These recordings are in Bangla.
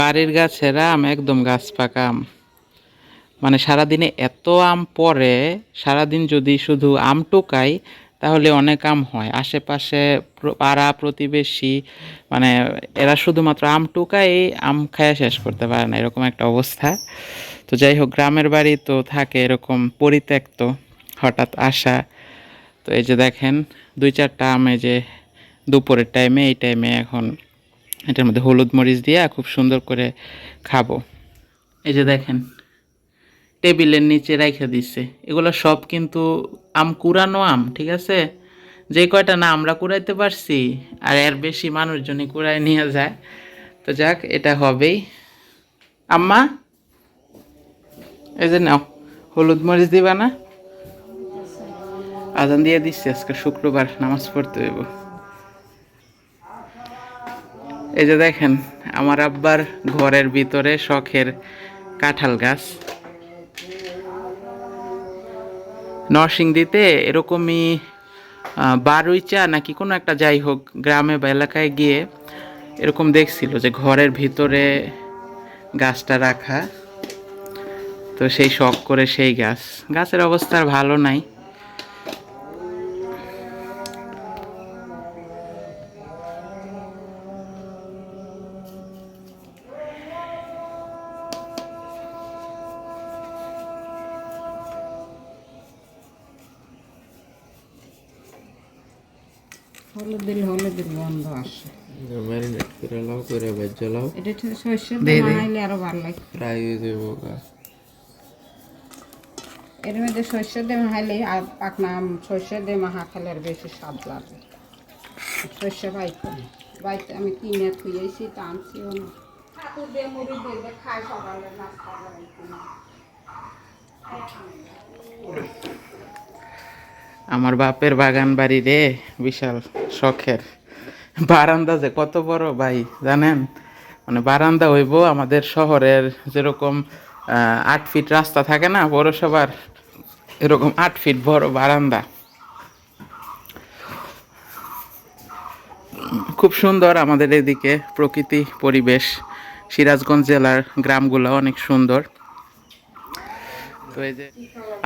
বাড়ির গাছের আম, একদম গাছ পাকা আম। মানে সারাদিনে এত আম পড়ে, সারাদিন যদি শুধু আম টোকাই, তাহলে অনেক আম হয়। আশেপাশে পাড়া প্রতিবেশী মানে এরা শুধুমাত্র আম টোকাই আম খায় শেষ করতে পারে না, এরকম একটা অবস্থা। তো যাই হোক, গ্রামের বাড়ি তো থাকে এরকম পরিত্যক্ত, হঠাৎ আসা। তো এই যে দেখেন, দুই চারটা আম এই যে দুপুরের টাইমে এই টাইমে এখন এটার মধ্যে হলুদ মরিচ দিয়ে খুব সুন্দর করে খাব। এই যে দেখেন, টেবিলের নিচে রাইখা দিচ্ছে এগুলো সব কিন্তু আম কুড়ানো আম, ঠিক আছে? যে কয়টা না আমরা কুড়াইতে পারছি, আর এর বেশি মানুষজনই কুড়ায় নিয়ে যায়। তো যাক, এটা হবেই। আম্মা, এই যে নাও, হলুদ মরিচ দিবা না? আজান দিয়ে দিচ্ছি, আজকে শুক্রবার নামাজ পড়তে হইব। এই যে দেখেন, আমার আব্বার ঘরের ভিতরে শখের কাঁঠাল গাছ। নরসিংদীতে এরকমই বারুইচা নাকি কোনো একটা যাই হোক গ্রামে বা এলাকায় গিয়ে এরকম দেখছিল যে ঘরের ভিতরে গাছটা রাখা। তো সেই শখ করে সেই গাছ। গাছের অবস্থা ভালো নাই। হলুদ দিলে হলুদের গন্ধ আসে। ম্যারিনেট করে লাও করে ভেজে লাও এটা দে, দিয়ে বানাইলে আরও ভালো লাগে। ফ্রাই হয়ে গা এর মধ্যে সর্ষে দিয়ে মাহাইলে আর পাকনা আম সর্ষে দিয়ে মাহা খেলে আর বেশি স্বাদ লাগে। সর্ষে বাইতে বাইতে আমি কিনে থুয়েছি তা আনছিও না। ঠাকুর দিয়ে মুড়ি দিয়ে খায় সকালে নাস্তা বানাইতে না আমার বাপের বাগান বাড়ি রে, বিশাল শখের। বারান্দা যে কত বড় ভাই, জানেন? মানে বারান্দা হইব আমাদের শহরের যেরকম আট ফিট রাস্তা থাকে না, পৌরসভার, এরকম আট ফিট বড় বারান্দা। খুব সুন্দর আমাদের এদিকে প্রকৃতি পরিবেশ। সিরাজগঞ্জ জেলার গ্রামগুলো অনেক সুন্দর।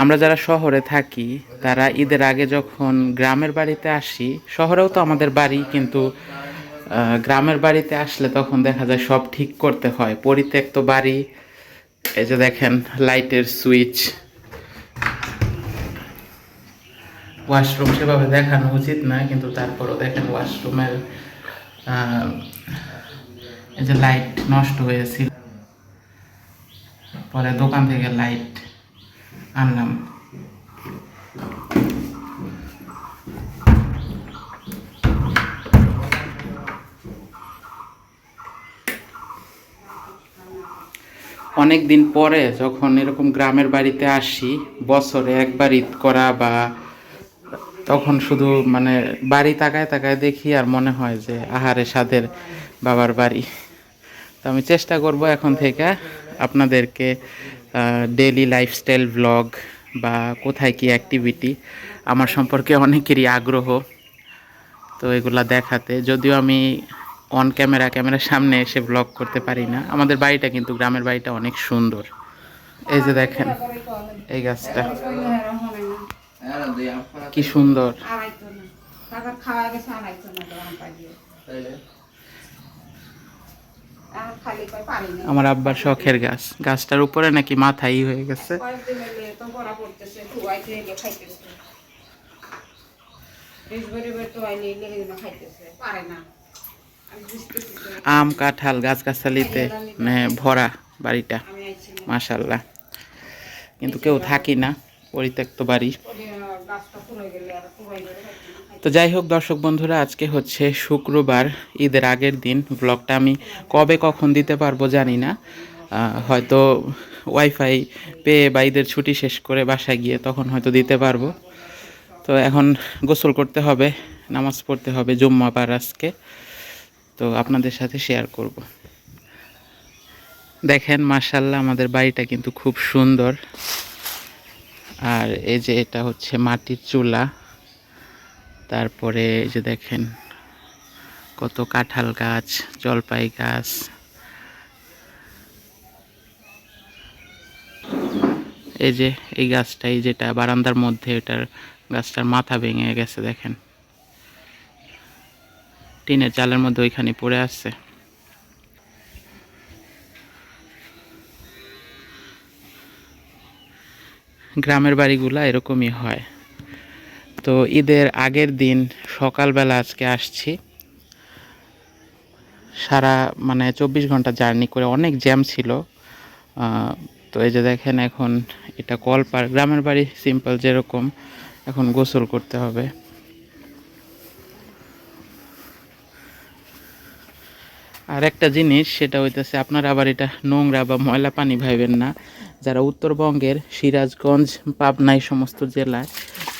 আমরা যারা শহরে থাকি, তারা ঈদের আগে যখন গ্রামের বাড়িতে আসি, শহরেও তো আমাদের বাড়ি, কিন্তু গ্রামের বাড়িতে আসলে তখন দেখা যায় সব ঠিক করতে হয়। পরিত্যক্ত বাড়ি, এই যে দেখেন, লাইটের সুইচ। ওয়াশরুম সেভাবে দেখানো উচিত না, কিন্তু তারপরও দেখেন ওয়াশরুমের এই যে লাইট নষ্ট হয়েছিল। পরে দোকান থেকে লাইট আনলাম। অনেক দিন পরে যখন এরকম গ্রামের বাড়িতে আসি, বছরে একবার ঈদ করা বা তখন শুধু মানে বাড়ি তাকায় তাকায় দেখি আর মনে হয় যে, আহারে সাদের বাবার বাড়ি। তো আমি চেষ্টা করব এখন থেকে আপনাদেরকে ডেলি লাইফস্টাইল ব্লগ বা কোথায় কি অ্যাক্টিভিটি আমার সম্পর্কে অনেকেরই আগ্রহ। তো এগুলা দেখাতে, যদিও আমি অন ক্যামেরা ক্যামেরার সামনে এসে ব্লগ করতে পারি না, আমাদের বাড়িটা কিন্তু, গ্রামের বাড়িটা অনেক সুন্দর। এই যে দেখেন, এই গাছটা। কি সুন্দর আড়াইতো না টাকা খাওয়া গেছে আড়াইতো না দোকান পাইয়ে আর খালি কয় পারি না আমার আব্বার শখের গাছ। গাছটার উপরে নাকি মাথাই হয়ে গেছে। আমি কাঁঠাল গাছগাছালিতে মানে ভরা বাড়িটা। আইছি কিন্তু কেউ থাকি না পরিত্যক্ত বাড়ি। গাছটা গেলে আর তো যাই হোক, দর্শক বন্ধুরা, আজকে হচ্ছে শুক্রবার, ঈদের আগের দিন। ব্লগটা আমি কবে কখন দিতে পারব জানি না। হয়তো ওয়াইফাই পেয়ে বা ঈদের ছুটি শেষ করে বাসায় গিয়ে তখন হয়তো দিতে পারব। তো এখন গোসল করতে হবে, নামাজ পড়তে হবে জুম্মা বার আজকে। তো আপনাদের সাথে শেয়ার করব। দেখেন মার্শাল্লাহ আমাদের বাড়িটা কিন্তু খুব সুন্দর। আর এই যে এটা হচ্ছে মাটির চুলা। তারপরে এই যে দেখেন, কত কাঁঠাল গাছ, জলপাই গাছ। এই যে, এই গাছটাই যেটা বারান্দার মধ্যে, এটার গাছটার মাথা ভেঙে গেছে, দেখেন। টিনের চালের মধ্যে ওইখানে পড়ে আছে। গ্রামের বাড়িগুলা এরকমই হয়। তো ঈদের আগের দিন সকালবেলা আজকে আসছি। সারা মানে চব্বিশ ঘণ্টা জার্নি করে অনেক জ্যাম ছিল। তো এই যে দেখেন এখন এটা কলপার, গ্রামের বাড়ি সিম্পল যেরকম, এখন গোসল করতে হবে। আর একটা জিনিস সেটা হইতেছে, আপনারা আবার এটা নোংরা বা ময়লা পানি ভাইবেন না। যারা উত্তরবঙ্গের সিরাজগঞ্জ পাবনা এই সমস্ত জেলায়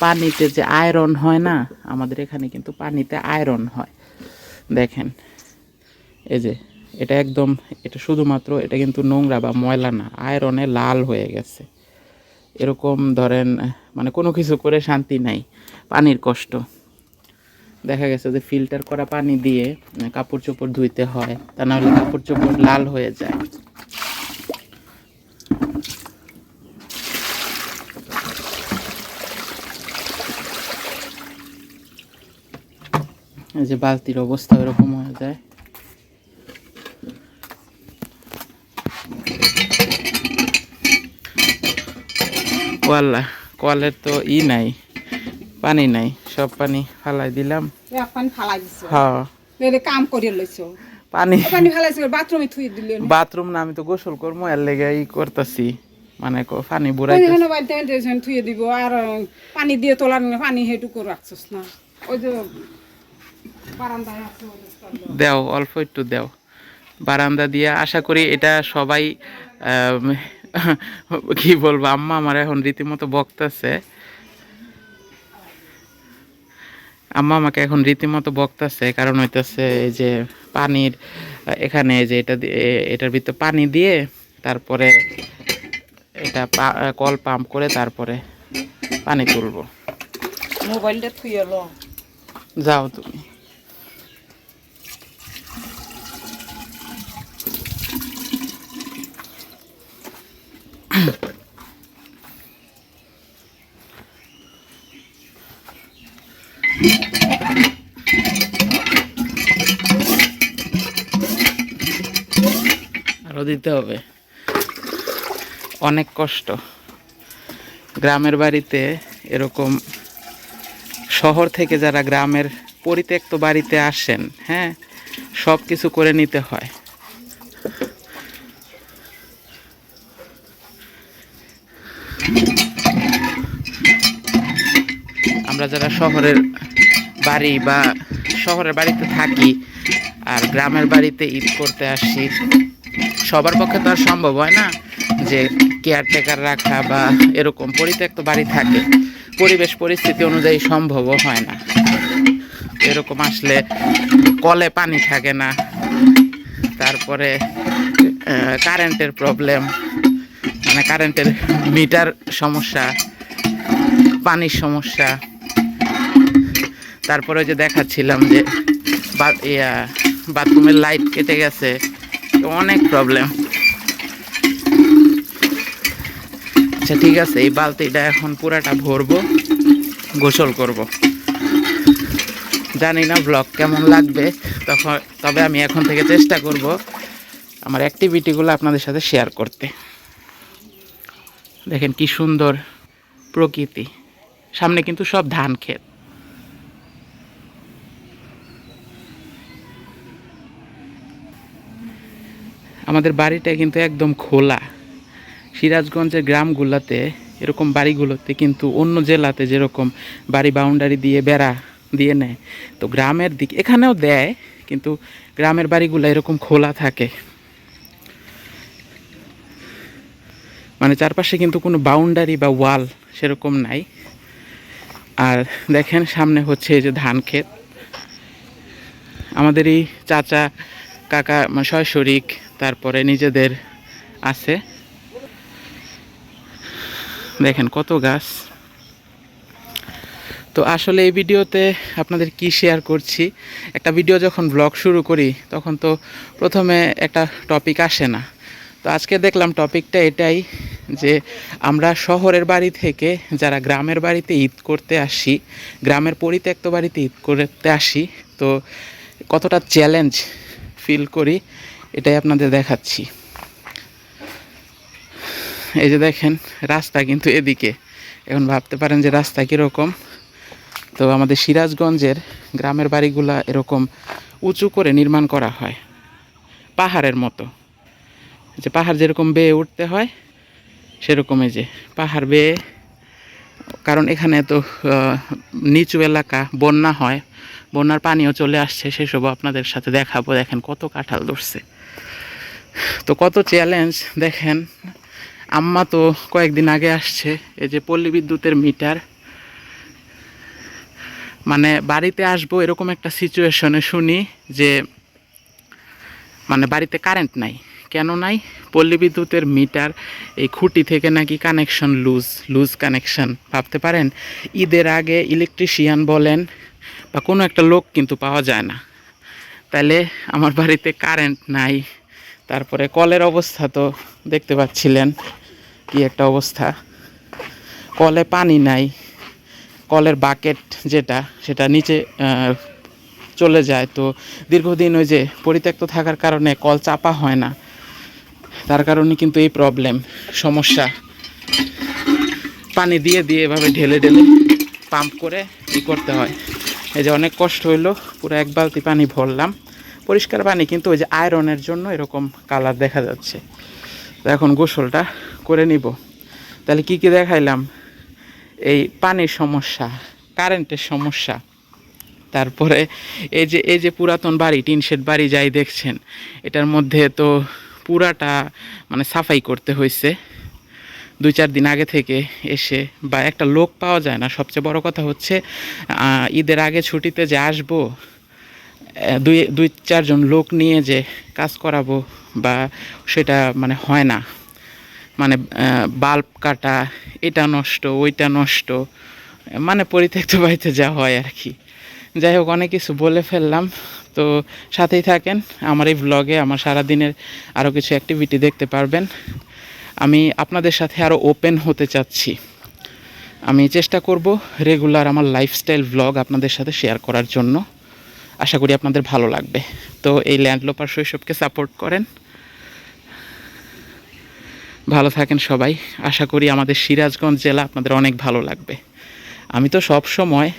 পানিতে যে আয়রন হয় না, আমাদের এখানে কিন্তু পানিতে আয়রন হয়। দেখেন, এই যে এটা একদম, এটা শুধুমাত্র এটা কিন্তু নোংরা বা ময়লা না আয়রনে লাল হয়ে গেছে। এরকম ধরেন মানে কোনো কিছু করে শান্তি নাই, পানির কষ্ট। দেখা গেছে যে ফিল্টার করা পানি দিয়ে কাপড় চোপড় ধুইতে হয়, তা নাহলে কাপড় চোপড় লাল হয়ে যায়। এই যে বালতির অবস্থা এরকম হয়ে যায়। কোয়াল্লা কোয়ালের তো ই নাই পানি নাই সব পানি ফালাই দিলাম। পানি ফালাই দিছো? হ্যাঁ। কাম করে লইছো? পানি। এ পানি ফালাইছো বাথরুমে থুই দিলে বাথরুম না আমি তো গোসল করব এর লেগে ই করতেছি। মানে ক- পানি বুড়াই দিব আর পানি দিয়ে তোলার পানি হেটুকু রাখছিস না। ওই যে বারান্দায় আছে ওই যে স্তর দেওয়া। দেও অল্প একটু দেও। বারান্দা দিয়ে আশা করি এটা সবাই কি বলব আম্মা আমার এখন রীতিমতো বকতেছে। আম্মা আমাকে এখন রীতিমতো বকতেছে কারণ হইতেছে এই যে পানির এখানে যে এটা এটার ভিতরে পানি দিয়ে তারপরে এটা কল পাম্প করে তারপরে পানি তুলবো। মোবাইলটা যাও তুমি। আরও দিতে হবে। অনেক কষ্ট। গ্রামের বাড়িতে এরকম শহর থেকে যারা গ্রামের পরিত্যক্ত বাড়িতে আসেন হ্যাঁ সব কিছু করে নিতে হয়। আমরা যারা শহরের বাড়ি বা শহরের বাড়িতে থাকি আর গ্রামের বাড়িতে ঈদ করতে আসি, সবার পক্ষে তো আর সম্ভব হয় না যে কেয়ারটেকার রাখা বা এরকম পরিত্যক্ত বাড়ি থাকে। পরিবেশ, পরিস্থিতি অনুযায়ী সম্ভবও হয় না। এরকম আসলে কলে পানি থাকে না। তারপরে কারেন্টের প্রবলেম মানে কারেন্টের মিটার সমস্যা, পানির সমস্যা। তারপরে যে দেখাচ্ছিলাম যে ইয়া, বাথরুমের লাইট কেটে গেছে অনেক প্রবলেম আচ্ছা ঠিক আছে, এই বালতিটা এখন পুরাটা ভরবো, গোসল করব। জানি না ব্লগ কেমন লাগবে, তখন তবে আমি এখন থেকে চেষ্টা করব আমার অ্যাক্টিভিটিগুলো আপনাদের সাথে শেয়ার করতে। দেখেন কি সুন্দর প্রকৃতি। সামনে কিন্তু সব ধান ক্ষেত। আমাদের বাড়িটা কিন্তু একদম খোলা। সিরাজগঞ্জের গ্রামগুলোতে এরকম বাড়িগুলোতে কিন্তু অন্য জেলাতে যেরকম বাড়ি বাউন্ডারি দিয়ে বেড়া দিয়ে নেয়। তো গ্রামের দিক এখানেও দেয়, কিন্তু গ্রামের বাড়িগুলো এরকম খোলা থাকে। মানে চারপাশে কিন্তু কোনো বাউন্ডারি বা ওয়াল সেরকম নাই। আর দেখেন সামনে হচ্ছে এই যে ধান ক্ষেত। আমাদের এই চাচা, কাকা মানে শরিক তারপরে নিজেদের আছে। দেখেন কত গাছ। তো আসলে এই ভিডিওতে আপনাদের কি শেয়ার করছি? একটা ভিডিও যখন ব্লগ শুরু করি, তখন তো প্রথমে একটা টপিক আসে না। তো আজকে দেখলাম টপিকটা এটাই যে আমরা শহরের বাড়ি থেকে যারা গ্রামের বাড়িতে ঈদ করতে আসি, গ্রামের পরিত্যক্ত বাড়িতে ঈদ করতে আসি, তো কতটা চ্যালেঞ্জ ফিল করি এটাই আপনাদের দেখাচ্ছি। এই যে দেখেন, রাস্তা কিন্তু এদিকে। এখন ভাবতে পারেন যে রাস্তা কীরকম। তো আমাদের সিরাজগঞ্জের গ্রামের বাড়িগুলা এরকম উঁচু করে নির্মাণ করা হয়। পাহাড়ের মতো। যে পাহাড় যেরকম বেয়ে উঠতে হয়, সেরকম এই যে পাহাড় বেয়ে। কারণ এখানে তো নিচু এলাকা, বন্যা হয়। বন্যার পানিও চলে আসছে সেসব আপনাদের সাথে দেখাবো। দেখেন কত কাঁঠাল ধরছে। তো কত চ্যালেঞ্জ দেখেন। আম্মা তো কয়েকদিন আগে আসছে, এই যে পল্লী বিদ্যুতের মিটার মানে বাড়িতে আসব এরকম একটা সিচুয়েশনে শুনি যে মানে বাড়িতে কারেন্ট নাই। কেন নাই? পল্লী বিদ্যুতের মিটার এই খুঁটি থেকে নাকি কানেকশন লুজ লুজ কানেকশন ভাবতে পারেন? ঈদের আগে ইলেকট্রিশিয়ান বলেন, বা কোনো একটা লোক কিন্তু পাওয়া যায় না। তাহলে আমার বাড়িতে কারেন্ট নাই। তারপরে কলের অবস্থা তো দেখতে পাচ্ছিলেন কি একটা অবস্থা। কলে পানি নাই, কলের বাকেট যেটা, সেটা নিচে চলে যায়। তো দীর্ঘদিন ওই যে পরিত্যক্ত থাকার কারণে কল চাপা হয় না, তার কারণে কিন্তু এই প্রবলেম সমস্যা। পানি দিয়ে দিয়ে এভাবে ঢেলে ঢেলে পাম্প করে ই করতে হয়। এই যে অনেক কষ্ট হইল, পুরো এক বালতি পানি ভরলাম। পরিষ্কার পানি, কিন্তু ওই যে আয়রনের জন্য এরকম কালার দেখা যাচ্ছে। তো এখন গোসলটা করে নিব। তাহলে কি কি দেখাইলাম? এই পানির সমস্যা কারেন্টের সমস্যা। তারপরে এই যে এই যে পুরাতন বাড়ি, টিন শেড বাড়ি যাই দেখছেন, এটার মধ্যে তো পুরাটা মানে সাফাই করতে হয়েছে দুই চার দিন আগে থেকে এসে বা একটা লোক পাওয়া যায় না। সবচেয়ে বড় কথা হচ্ছে ঈদের আগে ছুটিতে যে আসব দুই দুই, চারজন লোক নিয়ে যে কাজ করাবো বা সেটা মানে হয় না। মানে বাল্ব কাটা, এটা নষ্ট, ওইটা নষ্ট মানে পরিত্যক্ত বাড়িতে যা হয় আর কি। যাই হোক, অনেক কিছু বলে ফেললাম। তো সাথেই থাকেন, আমার এই ব্লগে আমার সারাদিনের আরও কিছু অ্যাক্টিভিটি দেখতে পারবেন। আমি আপনাদের সাথে আরও ওপেন হতে চাচ্ছি। আমি চেষ্টা করব রেগুলার আমার লাইফস্টাইল ব্লগ আপনাদের সাথে শেয়ার করার জন্য। আশা করি আপনাদের ভালো লাগবে। তো এই ল্যান্ডলোপার শৈশবকে সাপোর্ট করেন। ভালো থাকেন সবাই। আশা করি আমাদের সিরাজগঞ্জ জেলা আপনাদের অনেক ভালো লাগবে। আমি তো সব সময়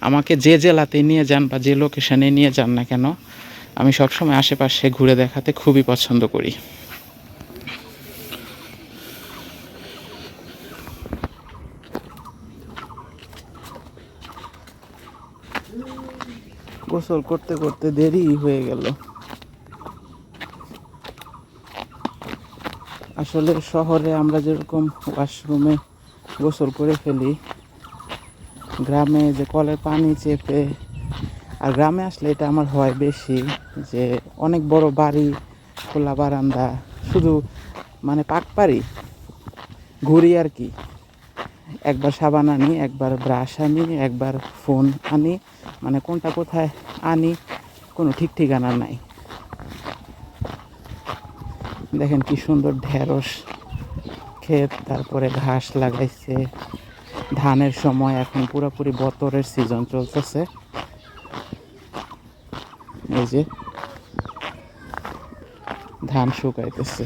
আমাকে যে জেলাতে নিয়ে যান বা যে লোকেশানে নিয়ে যান না কেন, আমি সবসময় আশেপাশে ঘুরে দেখাতে খুবই পছন্দ করি। গোসল করতে করতে দেরি হয়ে গেল। আসলে শহরে আমরা যেরকম ওয়াশরুমে গোসল করে ফেলি, গ্রামে যে কলের পানি চেপে, আর গ্রামে আসলে এটা আমার হয় বেশি যে অনেক বড় বাড়ি, খোলা বারান্দা, শুধু মানে পাক পারি ঘুরি আর কি। একবার সাবান আনি, একবার ব্রাশ আনি, একবার ফোন আনি মানে কোনটা কোথায় আনি, কোনো ঠিক ঠিকানা নাই। দেখেন কি সুন্দর ঢেঁড়স ক্ষেত, তারপরে ঘাস লাগাইছে। ধানের সময় এখন পুরোপুরি বতরের সিজন চলতেছে। এই যে ধান শুকাইতেছে।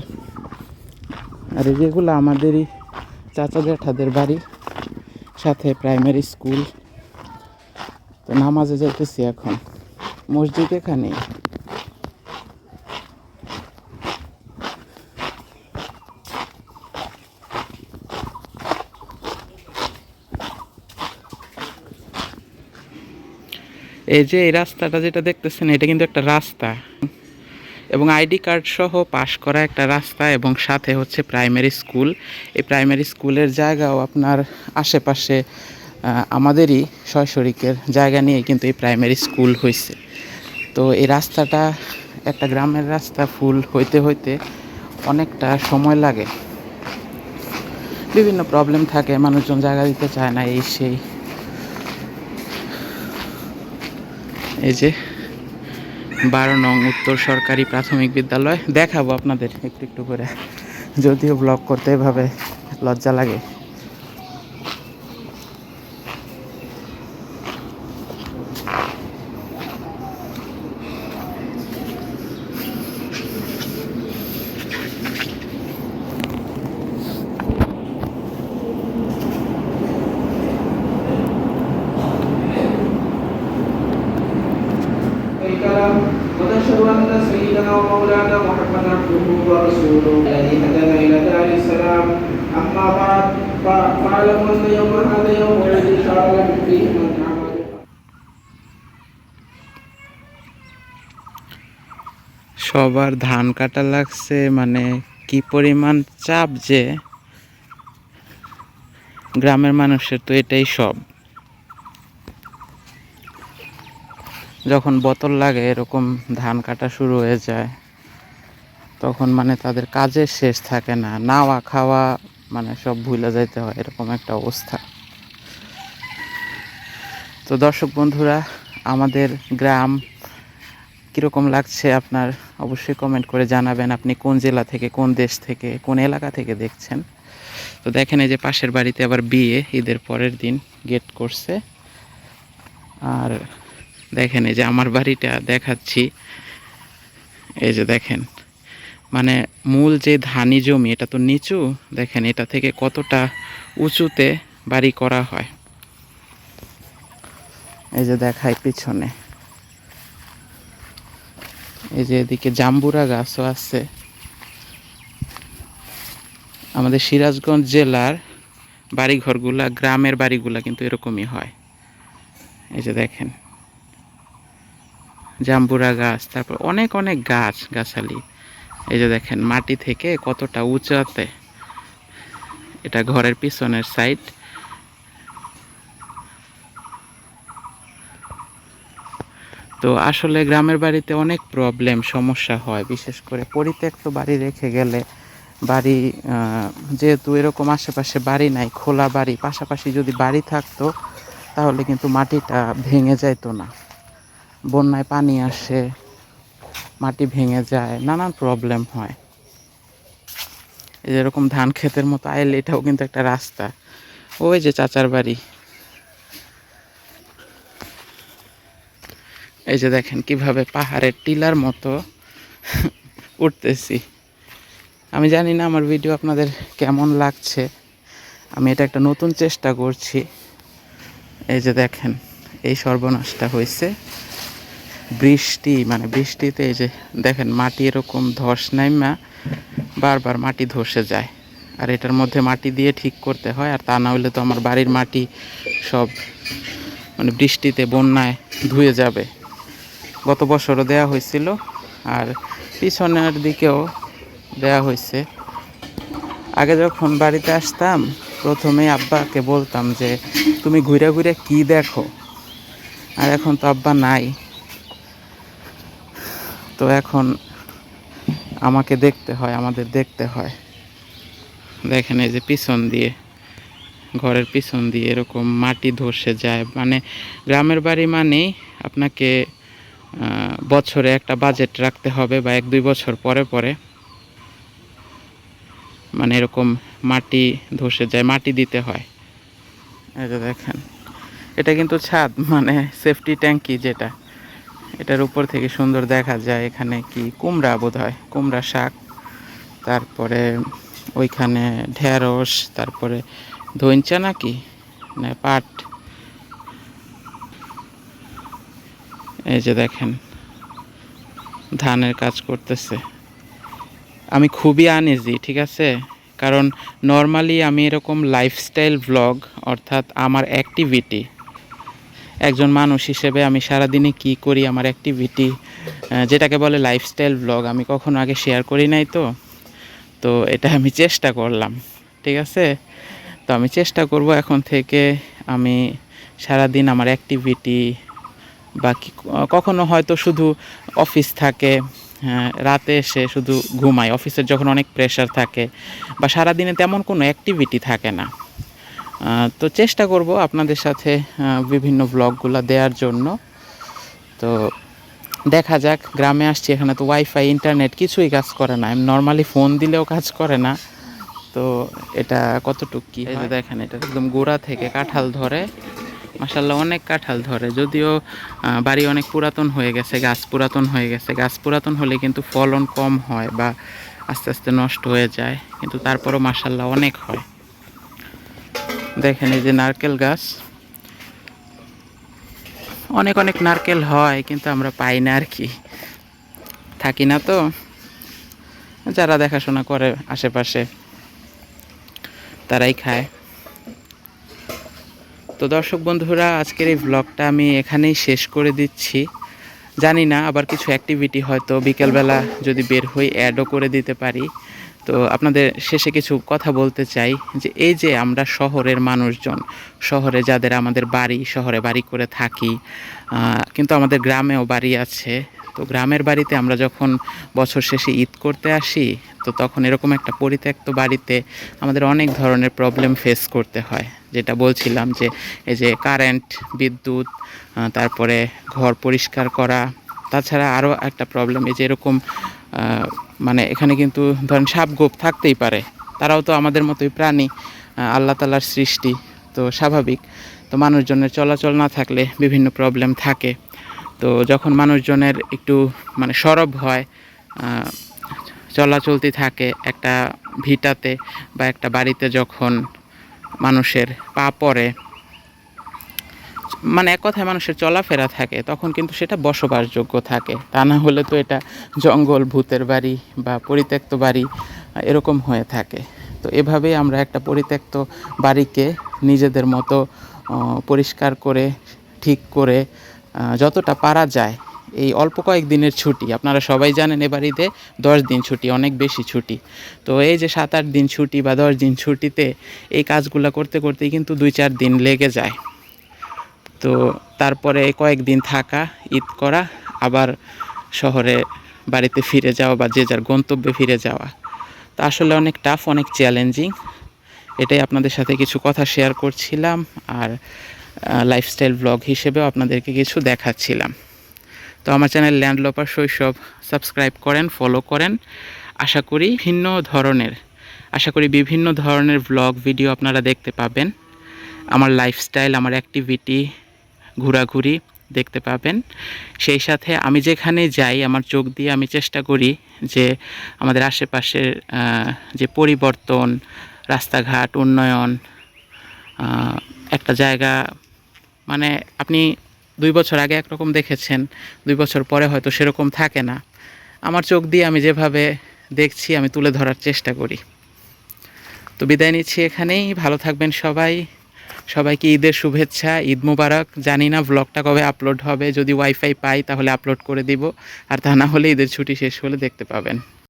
আর এই যেগুলো আমাদেরই চাচা জ্যাঠাদের বাড়ি, সাথে প্রাইমারি স্কুল তো নামাজে যাইতেছি এখন। মসজিদ এখানে। এই যে এই রাস্তাটা যেটা দেখতেছেন, এটা কিন্তু একটা রাস্তা। এবং আইডি কার্ড সহ পাশ করা একটা রাস্তা এবং সাথে হচ্ছে প্রাইমারি স্কুল। এই প্রাইমারি স্কুলের জায়গাও আপনার আশেপাশে আমাদেরই শৈশরিকের জায়গা নিয়ে কিন্তু এই প্রাইমারি স্কুল হয়েছে তো এই রাস্তাটা, একটা গ্রামের রাস্তা ফুল হইতে হইতে অনেকটা সময় লাগে। বিভিন্ন প্রবলেম থাকে, মানুষজন জায়গা দিতে চায় না, এই সেই। এই যে বারো নং উত্তর সরকারি প্রাথমিক বিদ্যালয়, দেখাবো আপনাদের একটু একটু করে। যদিও ব্লগ করতে এভাবে লজ্জা লাগে। সবার ধান কাটা লাগছে মানে কি পরিমাণ চাপ যে গ্রামের মানুষের তো এটাই সব। যখন বোতল লাগে, এরকম ধান কাটা শুরু হয়ে যায়, তখন মানে তাদের কাজের শেষ থাকে না। নাওয়া খাওয়া মানে সব ভুলে যাইতে হয়, এরকম একটা অবস্থা। তো দর্শক বন্ধুরা, আমাদের গ্রাম কীরকম লাগছে আপনার অবশ্যই কমেন্ট করে জানাবেন আপনি কোন জেলা থেকে, কোন দেশ থেকে, কোন এলাকা থেকে দেখছেন। তো দেখেন এই যে পাশের বাড়িতে আবার বিয়ে, ঈদের পরের দিন গেট করছে। আর দেখেন এই যে আমার বাড়িটা দেখাচ্ছি। এই যে দেখেন মানে মূল যে ধানি জমি, এটা তো নিচু, দেখেন এটা থেকে কতটা উঁচুতে বাড়ি করা হয়। এই যে দেখায় পিছনে। এই যে এদিকে জাম্বুরা গাছও আছে। আমাদের সিরাজগঞ্জ জেলার বাড়িঘরগুলা, গ্রামের বাড়িগুলা কিন্তু এরকমই হয়। এই যে দেখেন। জাম্বুরা গাছ, তারপর অনেক অনেক গাছ, গাছালি। এই যে দেখেন, মাটি থেকে কতটা উঁচাতে। এটা ঘরের পিছনের সাইড তো আসলে গ্রামের বাড়িতে অনেক প্রবলেম সমস্যা হয়। বিশেষ করে পরিত্যক্ত বাড়ি রেখে গেলে বাড়ি যেহেতু এরকম আশেপাশে বাড়ি নাই, খোলা বাড়ি, পাশাপাশি যদি বাড়ি থাকতো, তাহলে কিন্তু মাটিটা ভেঙে যাইতো না। বন্যায় পানি আসে, মাটি ভেঙে যায়, নানান প্রবলেম হয়। যেরকম ধান ক্ষেতের মতো আইলে এটাও কিন্তু একটা রাস্তা। ওই যে চাচার বাড়ি এই যে দেখেন কীভাবে পাহাড়ের টিলার মতো উঠতেছি। আমি জানি না আমার ভিডিও আপনাদের কেমন লাগছে। আমি এটা একটা নতুন চেষ্টা করছি। এই যে দেখেন, এই সর্বনাশটা হয়েছে। বৃষ্টি মানে বৃষ্টিতে এই যে দেখেন মাটি এরকম ধস নাইমা, বারবার মাটি ধসে যায়। আর এটার মধ্যে মাটি দিয়ে ঠিক করতে হয়, আর তা না হলে তো আমার বাড়ির মাটি সব মানে বৃষ্টিতে বন্যায় ধুয়ে যাবে। গত বছরও দেয়া হয়েছিল আর পিছনের দিকেও দেয়া হয়েছে। আগে যখন বাড়িতে আসতাম, প্রথমে আব্বাকে বলতাম যে, তুমি ঘুরে ঘুরে কি দেখো? আর এখন তো আব্বা নাই। তো এখন আমাকে দেখতে হয়, আমাদের দেখতে হয়। দেখেন এই যে পিছন দিয়ে, ঘরের পিছন দিয়ে এরকম মাটি ধসে যায়। মানে গ্রামের বাড়ি মানেই আপনাকে বছরে একটা বাজেট রাখতে হবে বা এক দুই বছর পরে পরে। মানে এরকম মাটি ধসে যায়, মাটি দিতে হয়। এই যে দেখেন, এটা কিন্তু ছাদ মানে সেফটি ট্যাঙ্কি যেটা। এটার উপর থেকে সুন্দর দেখা যায়, এখানে কি কুমড়া বোধ হয় কুমড়া শাক। তারপরে ওইখানে ঢেঁড়স, তারপরে ধইঞ্চা নাকি? না, পাট। এই যে দেখেন, ধানের কাজ করতেছে। আমি খুবই আনইজি ঠিক আছে? কারণ নর্মালি আমি এরকম লাইফস্টাইল ব্লগ অর্থাৎ আমার অ্যাক্টিভিটি একজন মানুষ হিসেবে আমি সারাদিনে কি করি আমার অ্যাক্টিভিটি যেটাকে বলে লাইফস্টাইল ব্লগ আমি কখনো আগে শেয়ার করি নাই তো? তো এটা আমি চেষ্টা করলাম, ঠিক আছে? তো আমি চেষ্টা করব এখন থেকে আমি সারাদিন আমার অ্যাক্টিভিটি বা কখনো হয়তো শুধু অফিস থাকে হ্যাঁ, রাতে এসে শুধু ঘুমায়। অফিসের যখন অনেক প্রেশার থাকে বা সারাদিনে তেমন কোনো অ্যাক্টিভিটি থাকে না। তো চেষ্টা করব আপনাদের সাথে বিভিন্ন ব্লগগুলো দেওয়ার জন্য। তো দেখা যাক গ্রামে আসছি এখানে তো ওয়াইফাই ইন্টারনেট কিছুই কাজ করে না। আমি নর্মালি ফোন দিলেও কাজ করে না। তো এটা কতটুক কি দেখেন এটা একদম গোড়া থেকে কাঁঠাল ধরে। মাসাল্লাহ অনেক কাঁঠাল ধরে। যদিও বাড়ি অনেক পুরাতন হয়ে গেছে, গাছ পুরাতন হয়ে গেছে। গাছ পুরাতন হলে কিন্তু ফলন কম হয় বা আস্তে আস্তে নষ্ট হয়ে যায়, কিন্তু তারপরও মাসাল্লাহ অনেক হয়। দেখেন এই যে নারকেল গাছ। অনেক অনেক নারকেল হয়, কিন্তু আমরা পাই না আর কি। থাকি না তো। যারা দেখাশোনা করে আশেপাশে, তারাই খায়। তো দর্শক বন্ধুরা, আজকের এই ব্লগটা আমি এখানেই শেষ করে দিচ্ছি। জানি না, আবার কিছু অ্যাক্টিভিটি হয়তো বিকেলবেলা যদি বের হই অ্যাডও করে দিতে পারি। তো আপনাদের শেষে কিছু কথা বলতে চাই, যে এই যে আমরা শহরের মানুষজন, শহরে যাদের আমাদের বাড়ি, শহরে বাড়ি করে থাকি কিন্তু আমাদের গ্রামেও বাড়ি আছে, তো গ্রামের বাড়িতে আমরা যখন বছর শেষে ঈদ করতে আসি, তো তখন এরকম একটা পরিত্যক্ত বাড়িতে আমাদের অনেক ধরনের প্রবলেম ফেস করতে হয়। যেটা বলছিলাম যে এই যে কারেন্ট বিদ্যুৎ তারপরে ঘর পরিষ্কার করা, তাছাড়া আরও একটা প্রবলেম এই যে এরকম মানে এখানে কিন্তু ধরেন সাপ গোপ থাকতেই পারে। তারাও তো আমাদের মতোই প্রাণী আল্লাহ তালার সৃষ্টি, তো স্বাভাবিক। তো মানুষজনের চলাচল না থাকলে বিভিন্ন প্রবলেম থাকে। তো যখন মানুষজনের একটু মানে সরব হয় চলাচলতি থাকে একটা ভিটাতে বা একটা বাড়িতে যখন মানুষের পা পড়ে মানে এক কথায় মানুষের চলাফেরা থাকে, তখন কিন্তু সেটা বসবাসযোগ্য থাকে। তা না হলে তো এটা জঙ্গল, ভূতের বাড়ি বা পরিত্যক্ত বাড়ি এরকম হয়ে থাকে। তো এভাবেই আমরা একটা পরিত্যক্ত বাড়িকে নিজেদের মতো পরিষ্কার করে, ঠিক করে যতটা পারা যায়, এই অল্প কয়েক দিনের ছুটি, আপনারা সবাই জানেন এ বাড়িতে দশ দিন ছুটি, অনেক বেশি ছুটি। তো এই যে সাত আট দিন ছুটি বা দশ দিন ছুটিতে এই কাজগুলো করতে, করতেই কিন্তু দুই চার দিন লেগে যায়। তো তারপরে কয়েকদিন থাকা, ঈদ করা, আবার শহরে বাড়িতে ফিরে যাওয়া বা যে যার গন্তব্যে ফিরে যাওয়া। তা আসলে অনেক টাফ অনেক চ্যালেঞ্জিং এটাই আপনাদের সাথে কিছু কথা শেয়ার করছিলাম আর লাইফস্টাইল ব্লগ হিসেবেও আপনাদেরকে কিছু দেখাচ্ছিলাম। তো আমার চ্যানেল ল্যান্ডলোপার শৈশব সাবস্ক্রাইব করেন ফলো করেন। আশা করি ভিন্ন ধরনের, আশা করি বিভিন্ন ধরনের ব্লগ ভিডিও আপনারা দেখতে পাবেন। আমার লাইফস্টাইল আমার অ্যাক্টিভিটি ঘোরাঘুরি দেখতে পাবেন। সেই সাথে আমি যেখানে যাই, আমার চোখ দিয়ে আমি চেষ্টা করি যে আমাদের আশেপাশের যে পরিবর্তন, রাস্তাঘাট, উন্নয়ন একটা জায়গা মানে আপনি দুই বছর আগে একরকম দেখেছেন, দুই বছর পরে হয়তো সেরকম থাকে না। আমার চোখ দিয়ে আমি যেভাবে দেখছি, আমি তুলে ধরার চেষ্টা করি। তো বিদায় নিচ্ছি এখানেই, ভালো থাকবেন সবাই। সবাইকে ঈদের শুভেচ্ছা, ঈদ মুবারক। জানি না ব্লগটা কবে আপলোড হবে, যদি ওয়াইফাই পাই তাহলে আপলোড করে দিব। আর তা না হলে ঈদের ছুটি শেষ হলে দেখতে পাবেন।